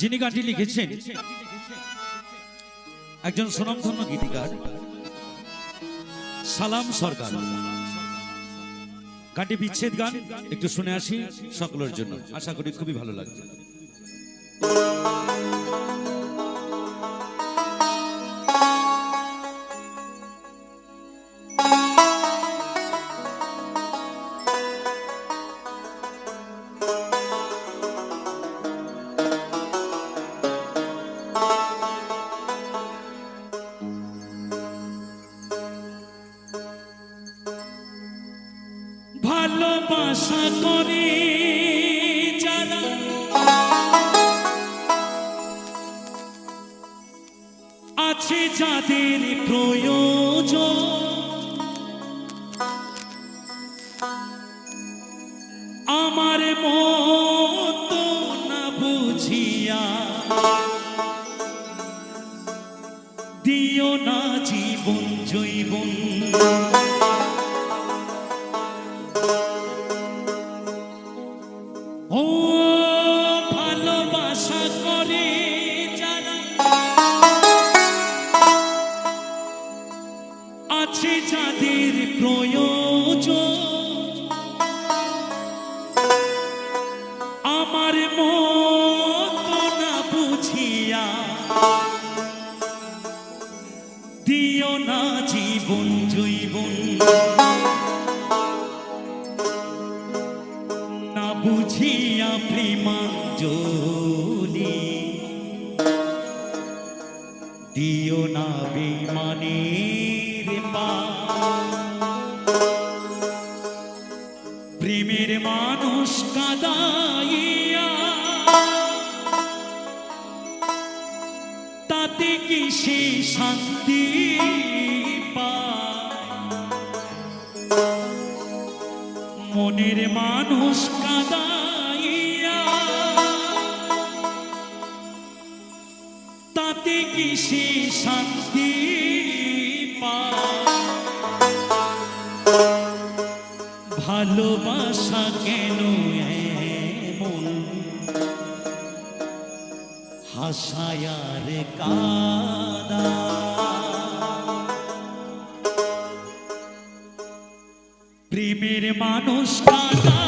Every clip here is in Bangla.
যিনি গানটি লিখেছেন, একজন সুনামধন্য গীতিকার, সালাম সরকার। গানটি বিচ্ছেদ গান, একটু শুনে আসি সকলের জন্য। আশা করি খুবই ভালো লাগবে ভালোবাসা করে যারা আছে যাদের প্রয়োজন। আমার মতো না বুঝিয়া দিও না জীবন জৈবন। দিও না জীবন জৈবন। না বুঝিয়া প্রেমা প্রেমাঞ্জলি। দিও না বেমানের প্রেমের মানুষ কাদাইয়া সে শান্তি মনের মানুষ কাদাইয়া তাতে কি সে শান্তি ভালোবাসা কেন এমন হাসায়ার কাদা। প্রেমের মানুষ কাদাইয়া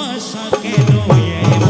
ভালোবাসা কেন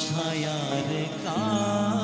छाया रे का